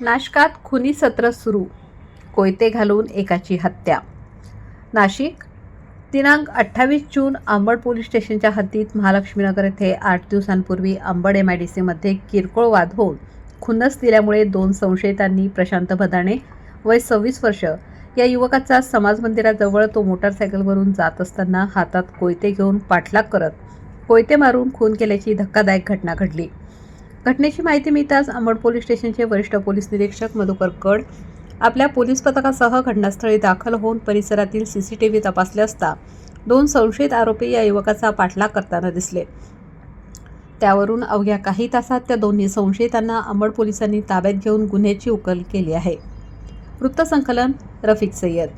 नाशकात खुनी सत्र सुरू. कोयते घालून एकाची हत्या. नाशिक दिनांक अठ्ठावीस जून अंबड पोलीस स्टेशनच्या हद्दीत महालक्ष्मीनगर येथे आठ दिवसांपूर्वी अंबड एम आय डी सीमध्ये किरकोळ वाद होऊन खुन्नस दिल्यामुळे दोन संशयितांनी प्रशांत भदाणे वय सव्वीस वर्ष या युवकाचा समाज मंदिराजवळ तो मोटारसायकलवरून जात असताना हातात कोयते घेऊन पाठलाग करत कोयते मारून खून केल्याची धक्कादायक घटना घडली. घटनेची माहिती मिळताच अंबड पोलीस स्टेशनचे वरिष्ठ पोलीस निरीक्षक मधुकर कड आपल्या पोलीस पथकासह घटनास्थळी दाखल होऊन परिसरातील सी सी टी व्ही तपासले असता दोन संशयित आरोपी या युवकाचा पाठलाग करताना दिसले. त्यावरून अवघ्या काही तासात त्या दोन्ही संशयितांना अंबड पोलिसांनी ताब्यात घेऊन गुन्ह्याची उकल केली आहे. वृत्तसंकलन रफिक सय्यद